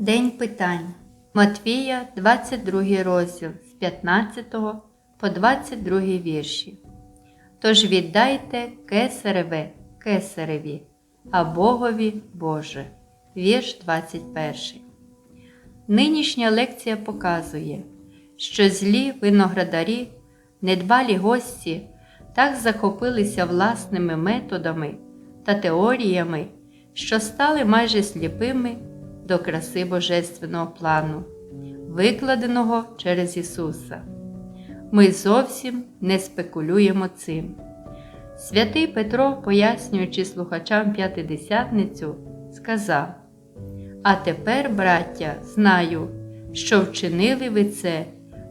День питань. Матвія, 22 розділ з 15 по 22 вірші. Тож віддайте кесареве кесареві, а Богові Боже. Вірш 21. Нинішня лекція показує, що злі виноградарі, недбалі гості так захопилися власними методами та теоріями, що стали майже сліпими до краси Божественного плану, викладеного через Ісуса. Ми зовсім не спекулюємо цим. Святий Петро, пояснюючи слухачам п'ятидесятницю, сказав: А тепер, браття, знаю, що вчинили ви це,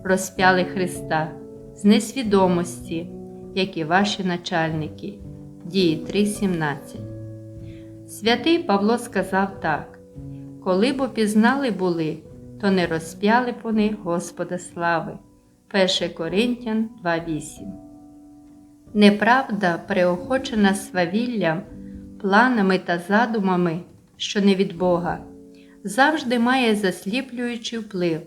розп'яли Христа з несвідомості, як і ваші начальники. Дії 3:17. Святий Павло сказав так: Коли б опізнали були, то не розп'яли б вони Господа слави. 1 Коринтян 2:8 Неправда, преохочена свавіллям, планами та задумами, що не від Бога, завжди має засліплюючий вплив.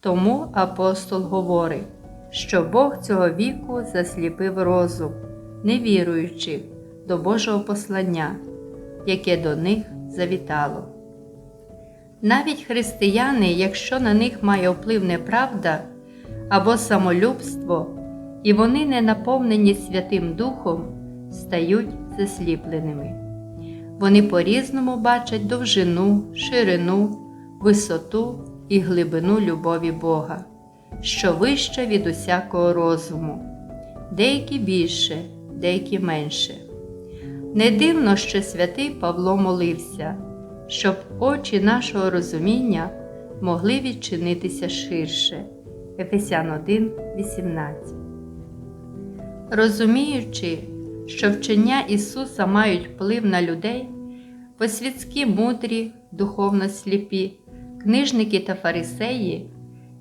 Тому апостол говорить, що Бог цього віку засліпив розум, не віруючи до Божого послання, яке до них завітало. Навіть християни, якщо на них має вплив неправда або самолюбство, і вони не наповнені Святим Духом, стають засліпленими. Вони по-різному бачать довжину, ширину, висоту і глибину любові Бога, що вища від усякого розуму, деякі більше, деякі менше. Не дивно, що святий Павло молився, щоб очі нашого розуміння могли відчинитися ширше. Ефесян 1, 18 Розуміючи, що вчення Ісуса мають вплив на людей, посвітські мудрі, духовно сліпі, книжники та фарисеї,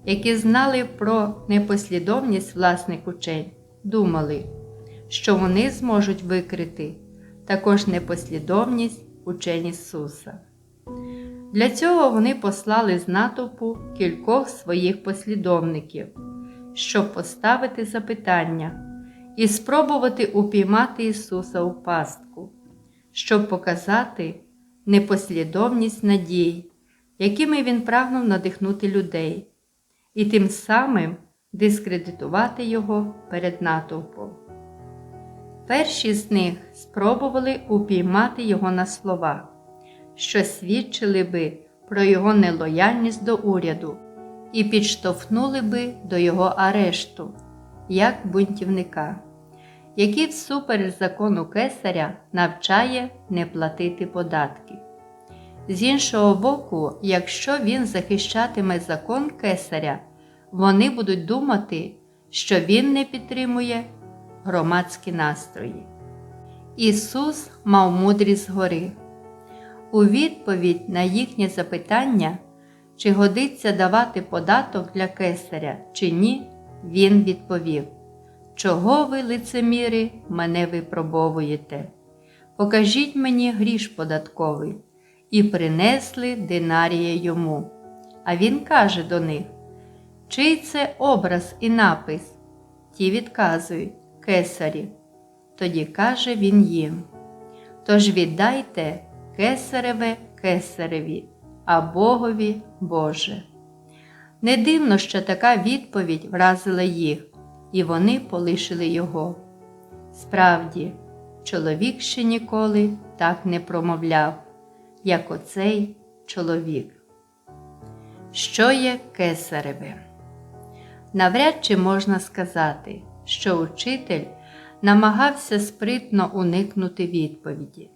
які знали про непослідовність власних учень, думали, що вони зможуть викрити також непослідовність учень Ісуса. Для цього вони послали з натовпу кількох своїх послідовників, щоб поставити запитання і спробувати упіймати Ісуса у пастку, щоб показати непослідовність надій, якими Він прагнув надихнути людей, і тим самим дискредитувати Його перед натовпом. Перші з них спробували упіймати Його на слова, що свідчили би про Його нелояльність до уряду і підштовхнули би до Його арешту, як бунтівника який всупереч закону кесаря навчає не платити податки. З іншого боку, якщо він захищатиме закон кесаря, вони будуть думати, що він не підтримує громадські настрої. Ісус мав мудрість згори. У відповідь на їхнє запитання, чи годиться давати податок для кесаря, чи ні, Він відповів Чого ви, лицеміри, мене випробовуєте? Покажіть мені гріш податковий, і принесли динарія йому. А він каже до них: Чий це образ і напис? Ті відказують кесарі. Тоді каже він їм: Тож віддайте кесареве кесареві, а Богові Боже. Не дивно, що така відповідь вразила їх і вони полишили його. Справді, чоловік ще ніколи так не промовляв, як оцей чоловік. Що є кесареве? Навряд чи можна сказати, що учитель намагався спритно уникнути відповіді.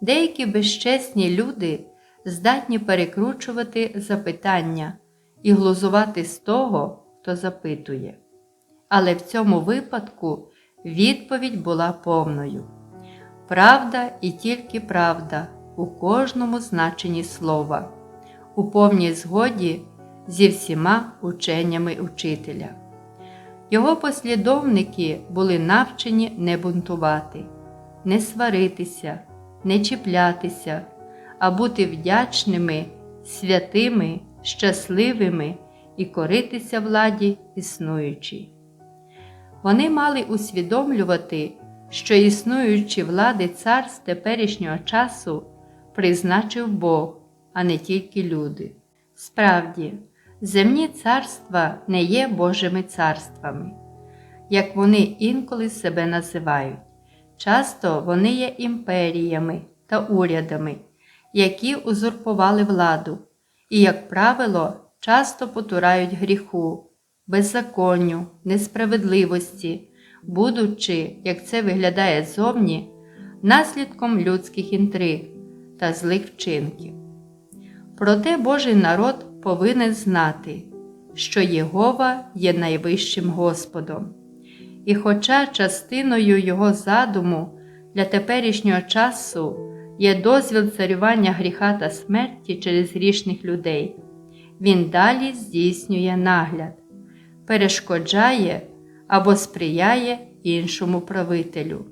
Деякі безчесні люди здатні перекручувати запитання і глузувати з того, хто запитує але в цьому випадку відповідь була повною. Правда і тільки правда у кожному значенні слова, у повній згоді зі всіма ученнями учителя. Його послідовники були навчені не бунтувати, не сваритися, не чіплятися, а бути вдячними святими, щасливими і коритися владі існуючій. Вони мали усвідомлювати, що існуючі влади царств теперішнього часу призначив Бог, а не тільки люди. Справді, земні царства не є Божими царствами, як вони інколи себе називають. Часто вони є імперіями та урядами, які узурпували владу, і, як правило, часто потурають гріху, беззаконню, несправедливості, будучи, як це виглядає зовні, наслідком людських інтриг та злих вчинків. Проте Божий народ повинен знати, що Єгова є найвищим Господом. І хоча частиною його задуму для теперішнього часу є дозвіл царювання гріха та смерті через грішних людей, він далі здійснює нагляд, перешкоджає або сприяє іншому правителю,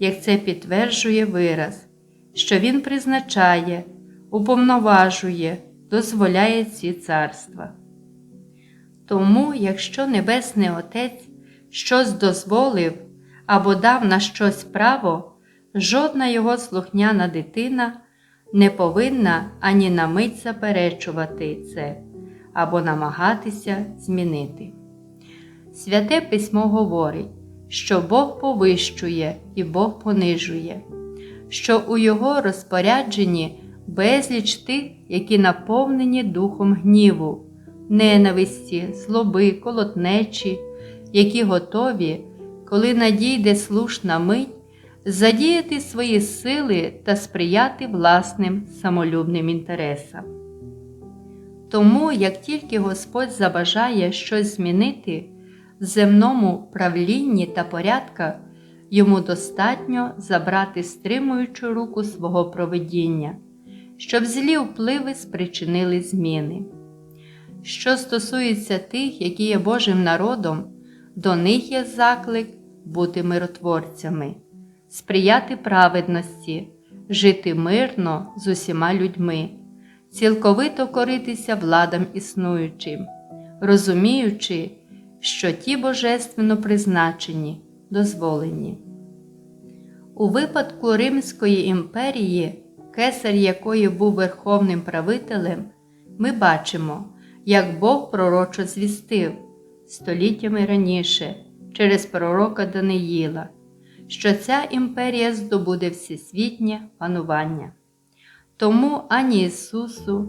як це підтверджує вираз, що він призначає, уповноважує, дозволяє ці царства. Тому, якщо Небесний Отець щось дозволив або дав на щось право, жодна його слухняна дитина не повинна ані на мить заперечувати це або намагатися змінити. Святе письмо говорить, що Бог повищує і Бог понижує, що у Його розпорядженні безліч тих, які наповнені духом гніву, ненависті, злоби, колотнечі, які готові, коли надійде слушна мить, задіяти свої сили та сприяти власним самолюбним інтересам. Тому, як тільки Господь забажає щось змінити в земному правлінні та порядках, йому достатньо забрати стримуючу руку свого провидіння, щоб злі впливи спричинили зміни. Що стосується тих, які є Божим народом, до них є заклик бути миротворцями, сприяти праведності, жити мирно з усіма людьми, цілковито коритися владам існуючим, розуміючи, що ті божественно призначені, дозволені. У випадку Римської імперії, кесар якої був верховним правителем, ми бачимо, як Бог пророчо звістив століттями раніше через пророка Даниїла, що ця імперія здобуде всесвітнє панування. Тому ані Ісусу,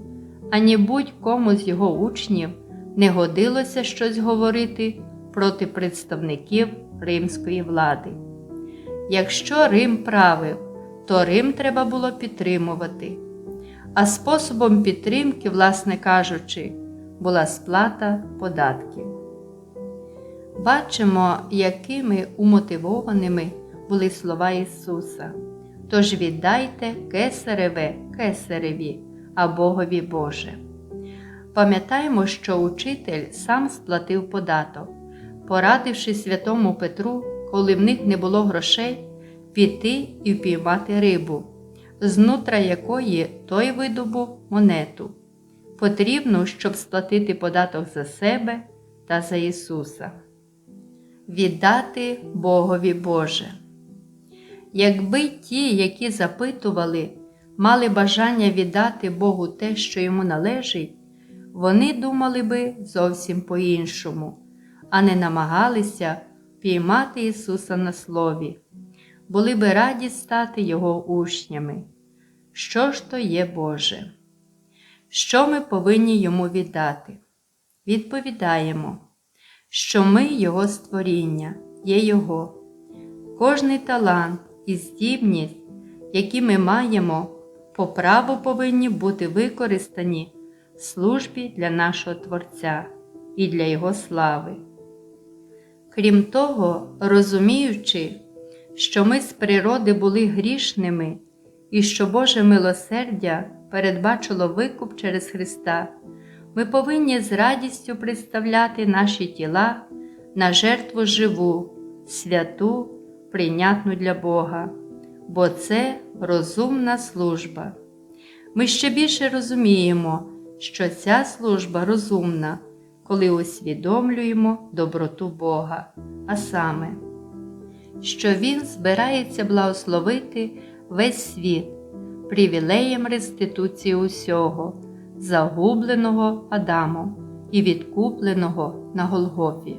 ані будь-кому з його учнів не годилося щось говорити проти представників римської влади. Якщо Рим правив, то Рим треба було підтримувати, а способом підтримки, власне кажучи, була сплата податків. Бачимо, якими умотивованими були слова Ісуса. Тож віддайте кесареве кесареві, а Богові Боже. Пам'ятаємо, що учитель сам сплатив податок, порадивши святому Петру, коли в них не було грошей, піти і впіймати рибу, знутра якої той видобув монету. Потрібно, щоб сплатити податок за себе та за Ісуса. Віддати Богові Боже. Якби ті, які запитували, мали бажання віддати Богу те, що йому належить, вони думали би зовсім по-іншому, а не намагалися піймати Ісуса на слові, були би раді стати Його учнями. Що ж то є Боже? Що ми повинні йому віддати? Відповідаємо, що ми Його створіння, є Його. Кожний талант і здібність, які ми маємо, по праву повинні бути використані в службі для нашого Творця і для Його слави. Крім того, розуміючи, що ми з природи були грішними і що Боже милосердя передбачило викуп через Христа, ми повинні з радістю представляти наші тіла на жертву живу, святу, прийнятну для Бога, бо це розумна служба. Ми ще більше розуміємо, що ця служба розумна, коли усвідомлюємо доброту Бога, а саме, що Він збирається благословити весь світ привілеєм реституції усього, загубленого Адамом і відкупленого на Голгофі.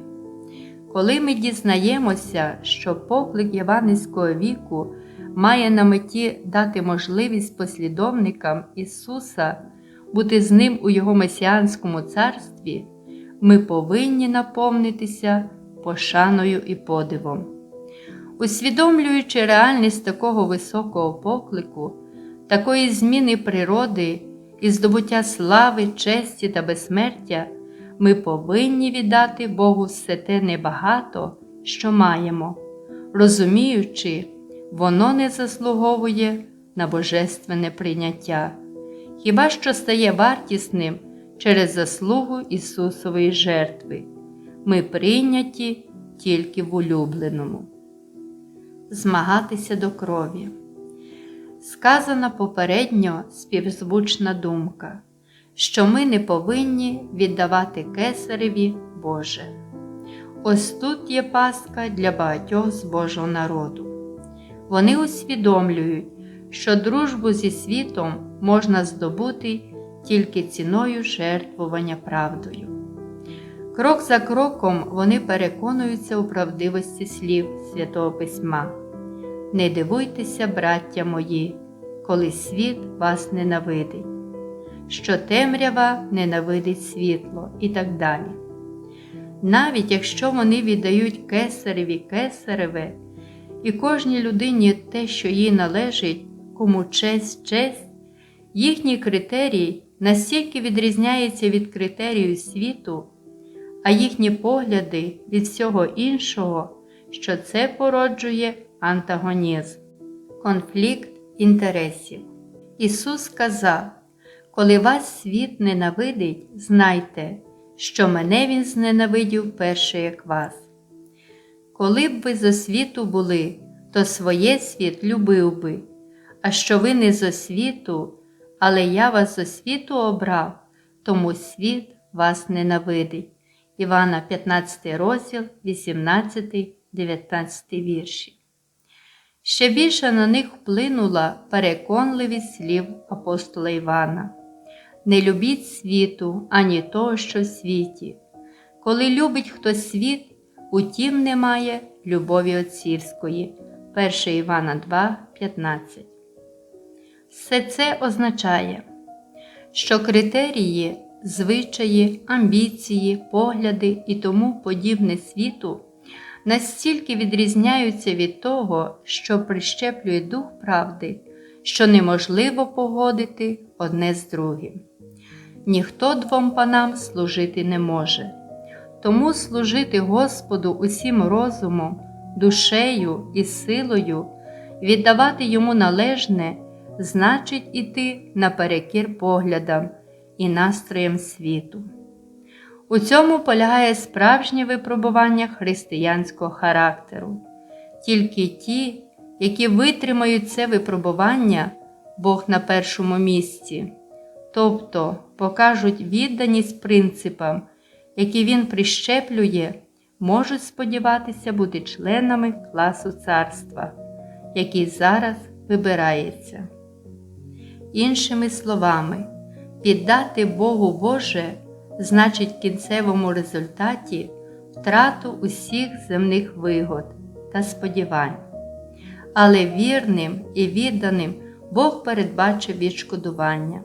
Коли ми дізнаємося, що поклик Євангельського віку має на меті дати можливість послідовникам Ісуса бути з Ним у Його месіанському царстві, ми повинні наповнитися пошаною і подивом. Усвідомлюючи реальність такого високого поклику, такої зміни природи і здобуття слави, честі та безсмертя, ми повинні віддати Богу все те небагато, що маємо, розуміючи, воно не заслуговує на божественне прийняття, хіба що стає вартісним через заслугу Ісусової жертви. Ми прийняті тільки в улюбленому. Змагатися до крові. Сказана попередньо співзвучна думка, що ми не повинні віддавати кесареві Боже. Ось тут є паска для багатьох з Божого народу. Вони усвідомлюють, що дружбу зі світом можна здобути тільки ціною жертвування правдою. Крок за кроком вони переконуються у правдивості слів Святого Письма. Не дивуйтеся, браття мої, коли світ вас ненавидить, що темрява ненавидить світло і так далі. Навіть якщо вони віддають кесареві кесареве і кожній людині те, що їй належить, кому честь, честь, їхній критерій настільки відрізняється від критерію світу, а їхні погляди від всього іншого, що це породжує антагонізм, конфлікт інтересів. Ісус сказав: Коли вас світ ненавидить, знайте, що мене Він зненавидів перше, як вас. Коли б ви з освіту були, то своє світ любив би, а що ви не з освіту, але я вас з освіту обрав, тому світ вас ненавидить. Івана 15 розділ, 18, 19 вірші. Ще більше на них вплинула переконливість слів апостола Івана. Не любіть світу, ані того, що в світі. Коли любить хтось світ, утім немає любові отцівської. 1 Івана 2, 15. Все це означає, що критерії, звичаї, амбіції, погляди і тому подібне світу настільки відрізняються від того, що прищеплює дух правди, що неможливо погодити одне з другим. Ніхто двом панам служити не може, тому служити Господу усім розумом, душею і силою, віддавати йому належне, значить іти наперекір поглядам і настроям світу. У цьому полягає справжнє випробування християнського характеру. Тільки ті, які витримають це випробування, Бог на першому місці, тобто покажуть відданість принципам, які Він прищеплює, можуть сподіватися бути членами класу царства, який зараз вибирається. Іншими словами, піддати Богу Боже значить в кінцевому результаті втрату усіх земних вигод та сподівань. Але вірним і відданим Бог передбачив відшкодування.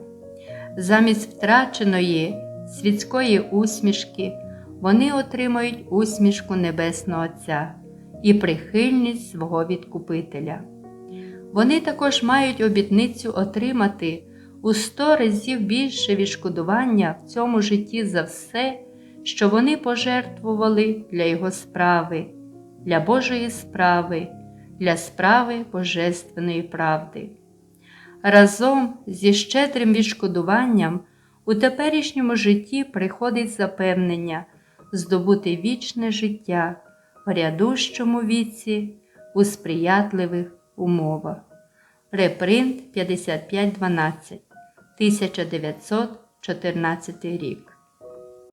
Замість втраченої світської усмішки вони отримають усмішку Небесного Отця і прихильність свого Відкупителя. Вони також мають обітницю отримати у сто разів більше відшкодування в цьому житті за все, що вони пожертвували для Його справи, для Божої справи, для справи Божественної правди. Разом зі щедрим відшкодуванням у теперішньому житті приходить запевнення здобути вічне життя в рядущому віці у сприятливих умовах. Репринт 5512 1900 14 рік.